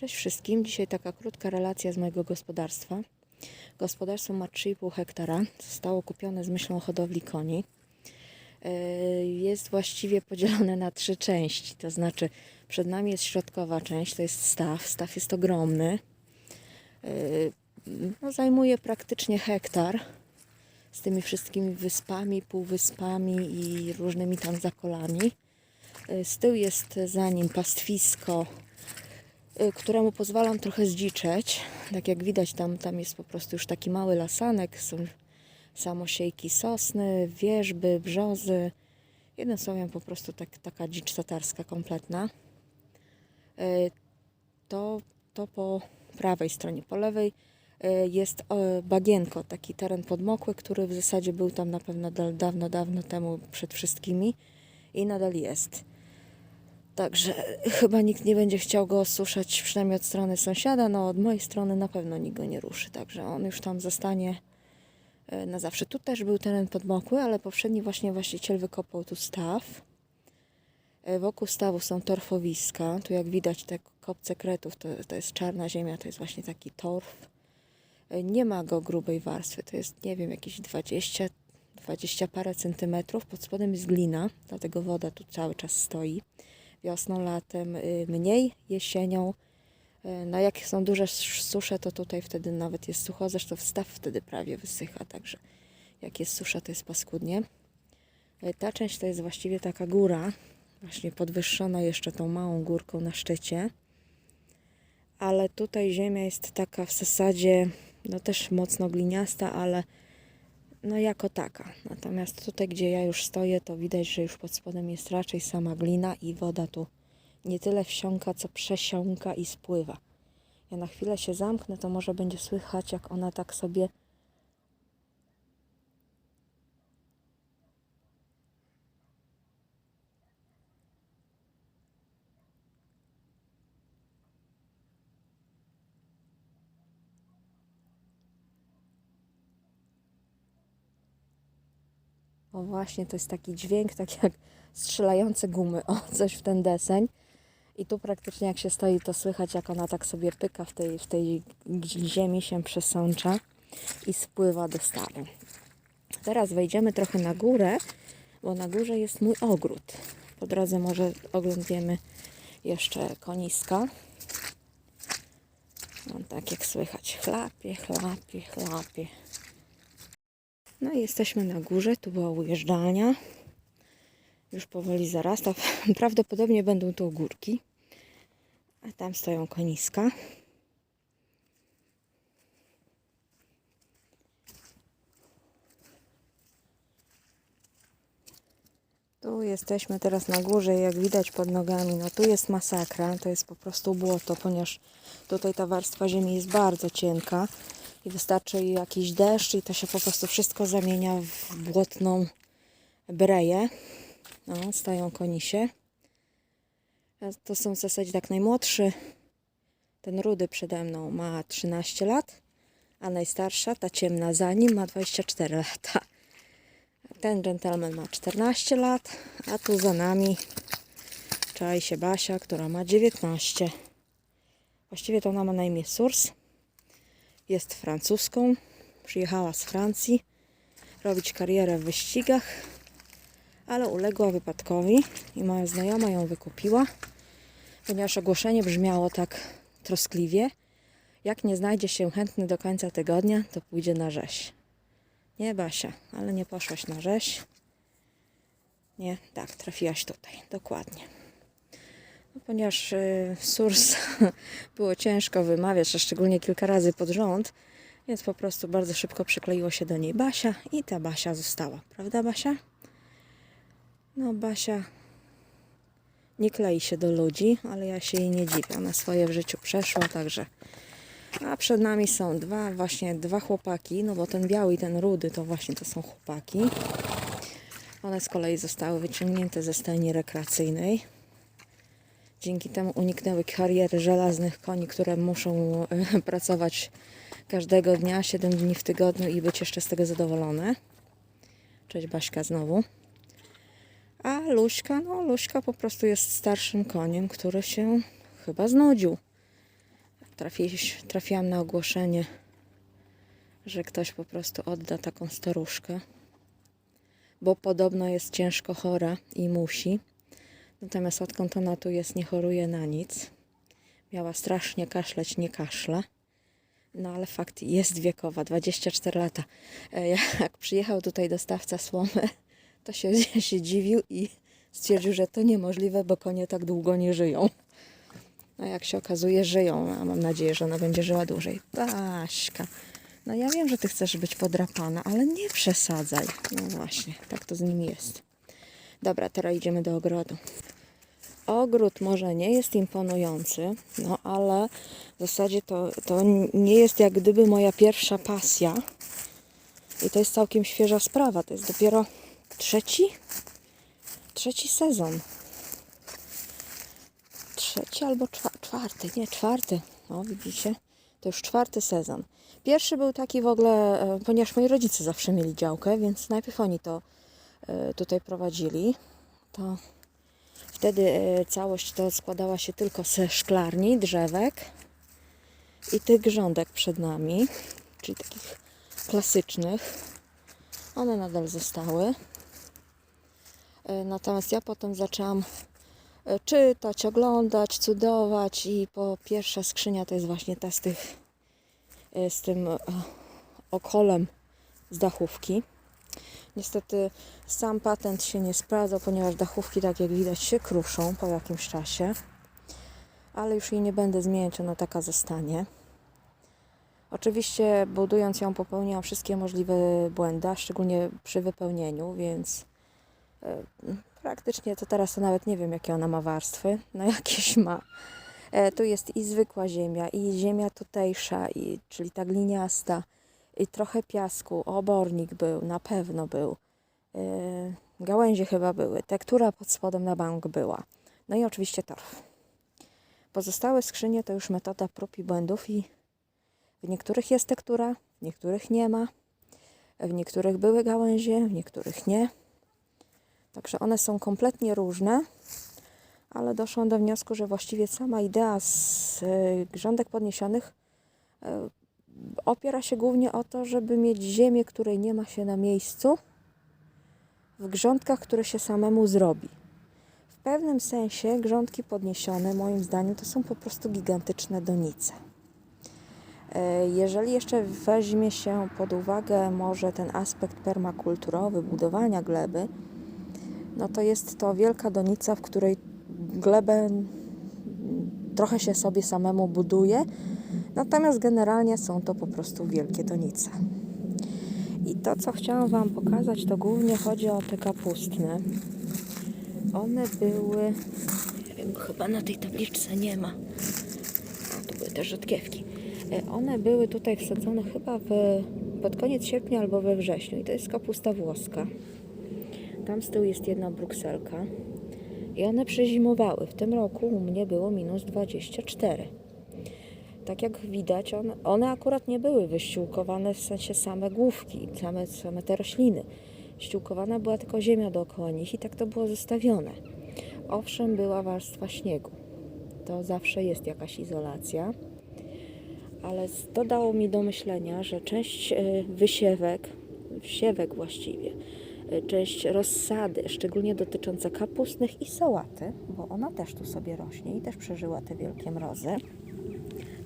Cześć wszystkim. Dzisiaj taka krótka relacja z mojego gospodarstwa. Gospodarstwo ma 3,5 hektara. Zostało kupione z myślą o hodowli koni. Yy, Jest właściwie podzielone na trzy części. To znaczy, przed nami jest środkowa część, to jest staw. Staw jest ogromny. Yy, No, zajmuje praktycznie hektar z tymi wszystkimi wyspami, półwyspami i różnymi tam zakolami. Yy, Z tyłu jest za nim pastwisko, któremu pozwalam trochę zdziczeć. Tak jak widać, tam, tam jest po prostu już taki mały lasanek, są samosiejki sosny, wierzby, brzozy. Jednym słowem po prostu tak, taka dzicz tatarska kompletna. Y, To, to po prawej stronie, po lewej y, jest bagienko, taki teren podmokły, który w zasadzie był tam na pewno da- dawno, dawno temu przed wszystkimi i nadal jest. Także chyba nikt nie będzie chciał go osuszać, przynajmniej od strony sąsiada. No, od mojej strony na pewno nikt go nie ruszy, także on już tam zostanie e, na zawsze. Tu też był teren podmokły, ale poprzedni właśnie właściciel wykopał tu staw. E, Wokół stawu są torfowiska. Tu jak widać te kopce kretów, to, to jest czarna ziemia, to jest właśnie taki torf. E, Nie ma go grubej warstwy, to jest nie wiem, jakieś 20, 20 parę centymetrów. Pod spodem jest glina, dlatego woda tu cały czas stoi wiosną, latem y, mniej, jesienią. Y, No jak są duże sz- susze, to tutaj wtedy nawet jest sucho, zresztą staw wtedy prawie wysycha, także jak jest susza, to jest paskudnie. Y, Ta część to jest właściwie taka góra, właśnie podwyższona jeszcze tą małą górką na szczycie. Ale tutaj ziemia jest taka w zasadzie, no też mocno gliniasta, ale no jako taka. Natomiast tutaj, gdzie ja już stoję, to widać, że już pod spodem jest raczej sama glina i woda tu nie tyle wsiąka, co przesiąka i spływa. Ja na chwilę się zamknę, to może będzie słychać, jak ona tak sobie O właśnie, to jest taki dźwięk, tak jak strzelające gumy, o coś w ten deseń. I tu praktycznie jak się stoi, to słychać jak ona tak sobie pyka w tej, w tej ziemi, się przesącza i spływa do stawu. Teraz wejdziemy trochę na górę, bo na górze jest mój ogród. Po drodze może oglądniemy jeszcze koniska. No, tak jak słychać, chlapie, chlapie, chlapie. No i jesteśmy na górze, tu była ujeżdżalnia. Już powoli zarasta. Prawdopodobnie będą tu ogórki. A tam stoją koniska. Tu jesteśmy teraz na górze, jak widać pod nogami, no tu jest masakra, to jest po prostu błoto, ponieważ tutaj ta warstwa ziemi jest bardzo cienka i wystarczy jakiś deszcz i to się po prostu wszystko zamienia w błotną breję. No, stają konisie. To są w zasadzie tak najmłodszy. Ten rudy przede mną ma 13 lat, a najstarsza, ta ciemna za nim, ma 24 lata. Ten gentleman ma 14 lat, a tu za nami czai się Basia, która ma 19. Właściwie to ona ma na imię Surs. Jest francuską. Przyjechała z Francji robić karierę w wyścigach, ale uległa wypadkowi i moja znajoma ją wykupiła, ponieważ ogłoszenie brzmiało tak troskliwie. Jak nie znajdzie się chętny do końca tygodnia, to pójdzie na rzeź. Nie, Basia, ale nie poszłaś na rzeź. Nie, tak, trafiłaś tutaj, dokładnie. No, ponieważ y, Surs było ciężko wymawiać, a szczególnie kilka razy pod rząd, więc po prostu bardzo szybko przykleiło się do niej Basia i ta Basia została. Prawda, Basia? No, Basia nie klei się do ludzi, ale ja się jej nie dziwię. Ona swoje w życiu przeszła, także. A przed nami są dwa, właśnie dwa chłopaki, no bo ten biały i ten rudy to właśnie to są chłopaki. One z kolei zostały wyciągnięte ze stajni rekreacyjnej. Dzięki temu uniknęły kariery żelaznych koni, które muszą e, pracować każdego dnia, 7 dni w tygodniu i być jeszcze z tego zadowolone. Cześć Baśka znowu. A Luśka, no Luśka po prostu jest starszym koniem, który się chyba znudził. trafi, trafiłam na ogłoszenie, że ktoś po prostu odda taką staruszkę, bo podobno jest ciężko chora i musi. Natomiast odkąd ona tu jest, nie choruje na nic. Miała strasznie kaszleć, nie kaszle. No ale fakt jest wiekowa, 24 lata. E, Jak przyjechał tutaj dostawca słomy, to się, się dziwił i stwierdził, że to niemożliwe, bo konie tak długo nie żyją. No jak się okazuje, żyją, a mam nadzieję, że ona będzie żyła dłużej. Baśka, no ja wiem, że ty chcesz być podrapana, ale nie przesadzaj. No właśnie, tak to z nimi jest. Dobra, teraz idziemy do ogrodu. Ogród może nie jest imponujący, no ale w zasadzie to, to nie jest jak gdyby moja pierwsza pasja. I to jest całkiem świeża sprawa. To jest dopiero trzeci? Trzeci sezon. Trzeci albo czwa, czwarty, nie czwarty. O, widzicie? To już czwarty sezon. Pierwszy był taki w ogóle, e, ponieważ moi rodzice zawsze mieli działkę, więc najpierw oni to e, tutaj prowadzili. To wtedy e, całość to składała się tylko ze szklarni, drzewek i tych grządek przed nami, czyli takich klasycznych. One nadal zostały. E, Natomiast ja potem zaczęłam e, czytać, oglądać, cudować i po pierwsza skrzynia to jest właśnie ta z tych z tym okolem z dachówki. Niestety sam patent się nie sprawdza, ponieważ dachówki, tak jak widać, się kruszą po jakimś czasie. Ale już jej nie będę zmieniać, ona taka zostanie. Oczywiście budując ją popełniłam wszystkie możliwe błędy, a szczególnie przy wypełnieniu, więc e, praktycznie to teraz to nawet nie wiem jakie ona ma warstwy, no jakieś ma. E, tu jest i zwykła ziemia, i ziemia tutejsza, i, czyli ta gliniasta, i trochę piasku, obornik był, na pewno był. E, gałęzie chyba były, tektura pod spodem na bank była. No i oczywiście torf. Pozostałe skrzynie to już metoda prób i błędów i w niektórych jest tektura, w niektórych nie ma. W niektórych były gałęzie, w niektórych nie. Także one są kompletnie różne, ale doszłam do wniosku, że właściwie sama idea z y, grządek podniesionych y, opiera się głównie o to, żeby mieć ziemię, której nie ma się na miejscu, w grządkach, które się samemu zrobi. W pewnym sensie grządki podniesione, moim zdaniem, to są po prostu gigantyczne donice. E, Jeżeli jeszcze weźmie się pod uwagę może ten aspekt permakulturowy budowania gleby, no to jest to wielka donica, w której glebę trochę się sobie samemu buduje, natomiast generalnie są to po prostu wielkie donice. I to, co chciałam Wam pokazać, to głównie chodzi o te kapustne. One były, chyba na tej tabliczce nie ma. A, tu były też rzodkiewki. E, One były tutaj wsadzone chyba w, pod koniec sierpnia albo we wrześniu. I to jest kapusta włoska. Tam z tyłu jest jedna brukselka. I one przezimowały. W tym roku u mnie było minus 24. Tak jak widać, one, one akurat nie były wyściółkowane w sensie same główki, same, same te rośliny. Ściółkowana była tylko ziemia dookoła nich i tak to było zostawione. Owszem, była warstwa śniegu. To zawsze jest jakaś izolacja ale to dało mi do myślenia, że część e, wysiewek, wsiewek właściwie, e, część rozsady, szczególnie dotycząca kapustnych i sałaty, bo ona też tu sobie rośnie i też przeżyła te wielkie mrozy.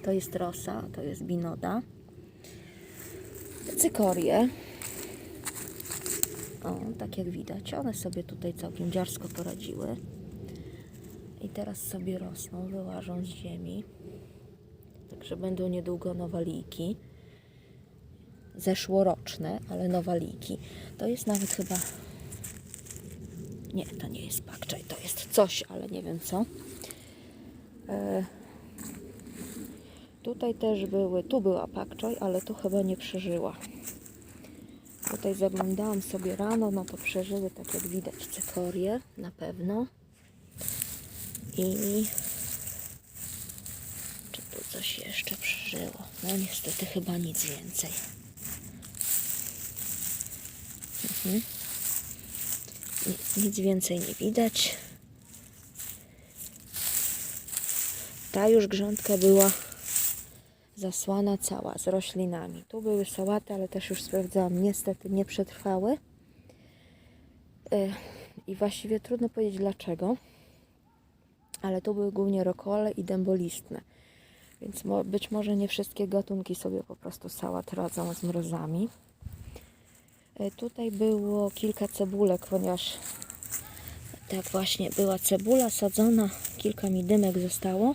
To jest rosa, to jest binoda. Cykorie, o, tak jak widać, one sobie tutaj całkiem dziarsko poradziły. I teraz sobie rosną, wyłażą z ziemi. Także będą niedługo nowaliki. Zeszłoroczne, ale nowaliki. To jest nawet chyba. Nie, to nie jest pakczaj, to jest coś, ale nie wiem co. Tutaj też były, tu była pakczaj, ale tu chyba nie przeżyła. Tutaj zaglądałam sobie rano, no to przeżyły, tak jak widać, cykorie na pewno. I czy tu coś jeszcze przeżyło? No niestety chyba nic więcej. Mhm. Nic więcej nie widać. Ta już grządka była zasłana cała z roślinami. Tu były sałaty, ale też już sprawdzałam, niestety nie przetrwały. Y, I właściwie trudno powiedzieć dlaczego, ale tu były głównie rokole i dębolistne. Więc być może nie wszystkie gatunki sobie po prostu sałat radzą z mrozami. Y, Tutaj było kilka cebulek, ponieważ tak właśnie była cebula sadzona, kilka mi dymek zostało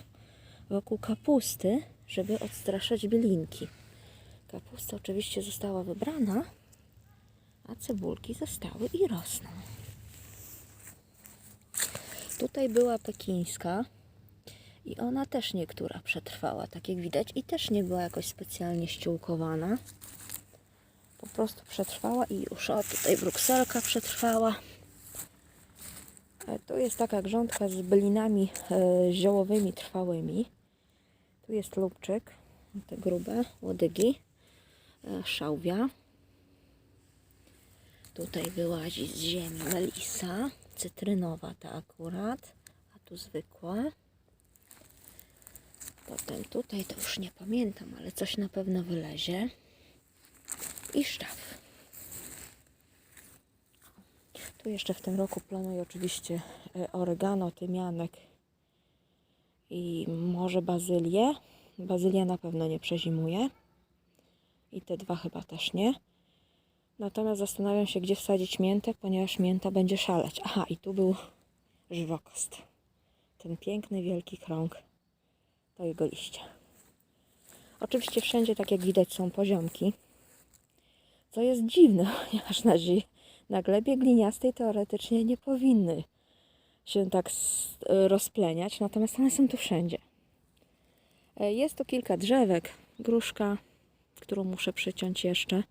wokół kapusty, żeby odstraszać bylinki. Kapusta oczywiście została wybrana, a cebulki zostały i rosną. Tutaj była pekińska i ona też niektóra przetrwała, tak jak widać, i też nie była jakoś specjalnie ściółkowana. Po prostu przetrwała i już, o tutaj brukselka przetrwała. E, Tu jest taka grządka z bylinami e, ziołowymi trwałymi. Tu jest lubczyk, te grube łodygi, e, szałwia. Tutaj wyłazi z ziemi melisa, cytrynowa ta akurat, a tu zwykła. Potem tutaj to już nie pamiętam, ale coś na pewno wylezie. I szczaw. Tu jeszcze w tym roku planuję oczywiście e, oregano, tymianek i może bazylię. Bazylia na pewno nie przezimuje. I te dwa chyba też nie. Natomiast zastanawiam się, gdzie wsadzić miętę, ponieważ mięta będzie szaleć. Aha, i tu był żywokost. Ten piękny, wielki krąg. To jego liście. Oczywiście wszędzie, tak jak widać, są poziomki. Co jest dziwne, ponieważ na, na glebie gliniastej teoretycznie nie powinny się tak s- rozpleniać, natomiast one są tu wszędzie. E, Jest tu kilka drzewek, gruszka, którą muszę przyciąć jeszcze,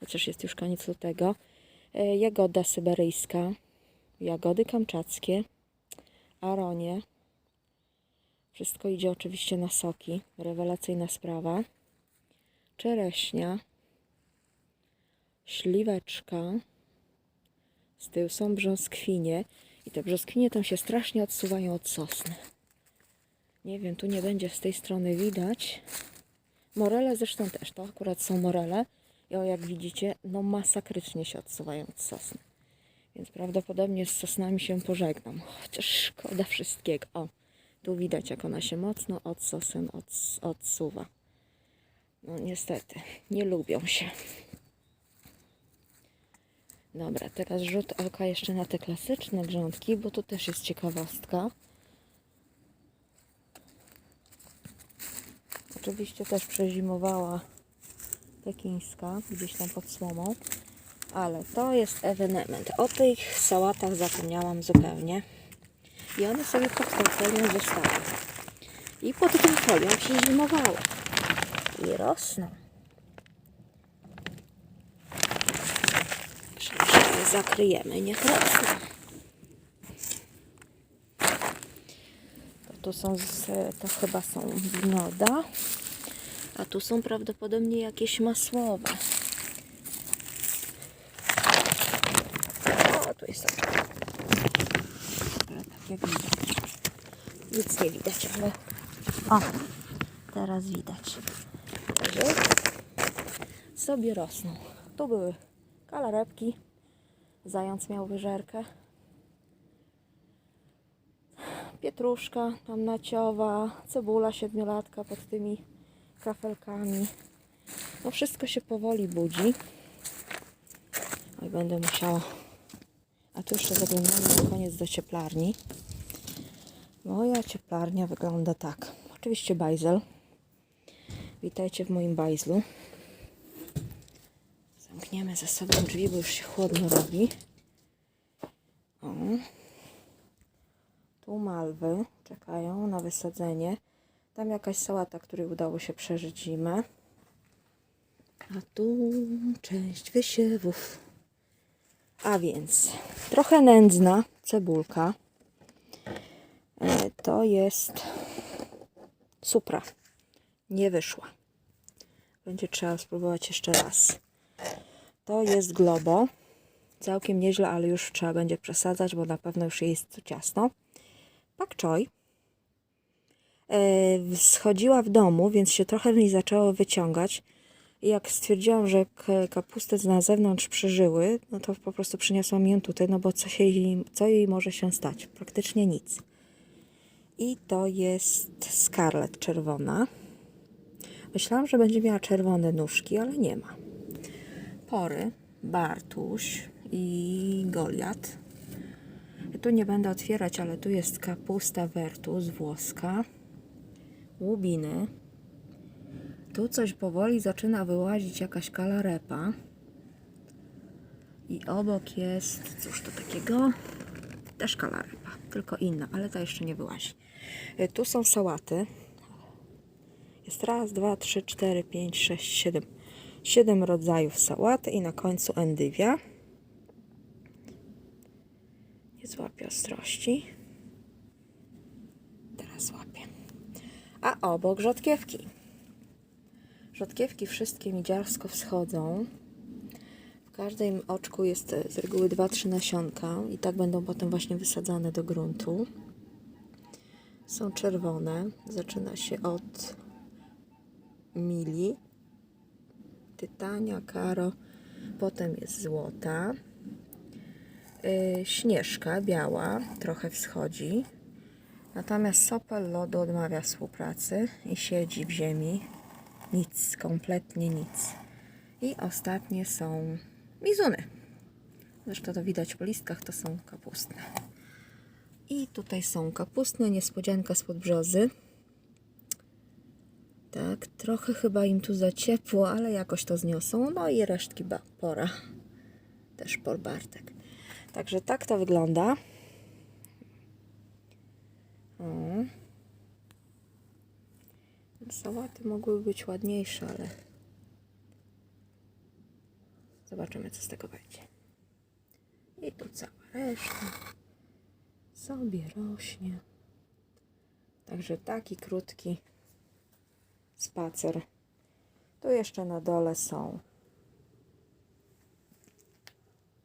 chociaż jest już koniec lutego, E, jagoda syberyjska, jagody kamczackie, aronie. Wszystko idzie oczywiście na soki, rewelacyjna sprawa. Czereśnia, śliweczka, z tyłu są brzoskwinie i te brzoskwinie tam się strasznie odsuwają od sosny. Nie wiem, tu nie będzie z tej strony widać. Morele zresztą też, to akurat są morele. I o, jak widzicie, no masakrycznie się odsuwają od sosny. Więc prawdopodobnie z sosnami się pożegnam. Chociaż szkoda wszystkiego. O, tu widać, jak ona się mocno od sosen ods- odsuwa. No niestety, nie lubią się. Dobra, teraz rzut oka jeszcze na te klasyczne grządki, bo tu też jest ciekawostka. Oczywiście też przezimowała pekińska, gdzieś tam pod słomą. Ale to jest ewenement. O tych sałatach zapomniałam zupełnie. I one sobie pod tą folią zostały. I pod tą folią przezimowały. I rosną. Jeszcze je zakryjemy, niech rosną. To tu są, z, to chyba są winoda. A tu są prawdopodobnie jakieś masłowe. O, tu jest tak. Tak jak widać. Nic nie widać, ale... O, teraz widać. Sobie rosną. Tu były kalarepki. Zając miał wyżerkę. Pietruszka tam naciowa, cebula siedmiolatka pod tymi kafelkami. No wszystko się powoli budzi. Oj, będę musiała. A tu jeszcze zaglądamy na koniec do cieplarni. Moja cieplarnia wygląda tak. Oczywiście bajzel. Witajcie w moim bajzlu. Zamkniemy za sobą drzwi, bo już się chłodno robi. O. Tu malwy czekają na wysadzenie. Tam jakaś sałata, której udało się przeżyć zimę. A tu część wysiewów. A więc trochę nędzna cebulka. E, To jest supra. Nie wyszła. Będzie trzeba spróbować jeszcze raz. To jest globo. Całkiem nieźle, ale już trzeba będzie przesadzać, bo na pewno już jest ciasno. Pak choi. e, schodziła w domu, więc się trochę mi zaczęło wyciągać. I jak stwierdziłam, że k- kapusty na zewnątrz przeżyły, no to po prostu przyniosłam ją tutaj, no bo co, się jej, co jej może się stać? Praktycznie nic. I to jest scarlet czerwona. Myślałam, że będzie miała czerwone nóżki, ale nie ma. Pory, Bartuś i Goliat. Tu nie będę otwierać, ale tu jest kapusta vertus włoska. Łubiny. Tu coś powoli zaczyna wyłazić jakaś kalarepa. I obok jest, cóż to takiego? Też kalarepa, tylko inna, ale ta jeszcze nie wyłazi. Y, Tu są sałaty. Jest raz, dwa, trzy, cztery, pięć, sześć, siedem. Siedem rodzajów sałaty i na końcu endywia. Nie złapię ostrości. Teraz łapię. A obok rzodkiewki. Rzodkiewki wszystkie mi dziarsko wschodzą. W każdym oczku jest z reguły 2-3 nasionka i tak będą potem właśnie wysadzane do gruntu. Są czerwone. Zaczyna się od mili, tytania, karo, potem jest złota, yy, śnieżka biała, trochę wschodzi, natomiast sopel lodu odmawia współpracy i siedzi w ziemi, nic, kompletnie nic. I ostatnie są mizuny. Zresztą to widać po listkach, to są kapustne. I tutaj są kapustne, niespodzianka spod brzozy. Tak, trochę chyba im tu za ciepło, ale jakoś to zniosą. No i resztki pora. Też por Bartek. Także tak to wygląda. O. Sałaty mogłyby być ładniejsze, ale zobaczymy, co z tego będzie. I tu cała reszta sobie rośnie. Także taki krótki spacer. Tu jeszcze na dole są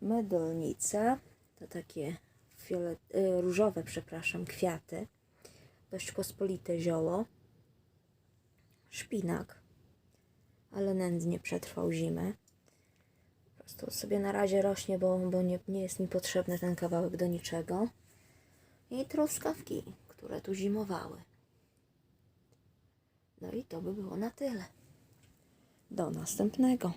mydlnice. To takie fiolet, y, różowe, przepraszam, kwiaty. Dość pospolite zioło. Szpinak, ale nędznie przetrwał zimę. Po prostu sobie na razie rośnie, bo, bo nie, nie jest mi potrzebny ten kawałek do niczego. I truskawki, które tu zimowały. No i to by było na tyle. Do następnego.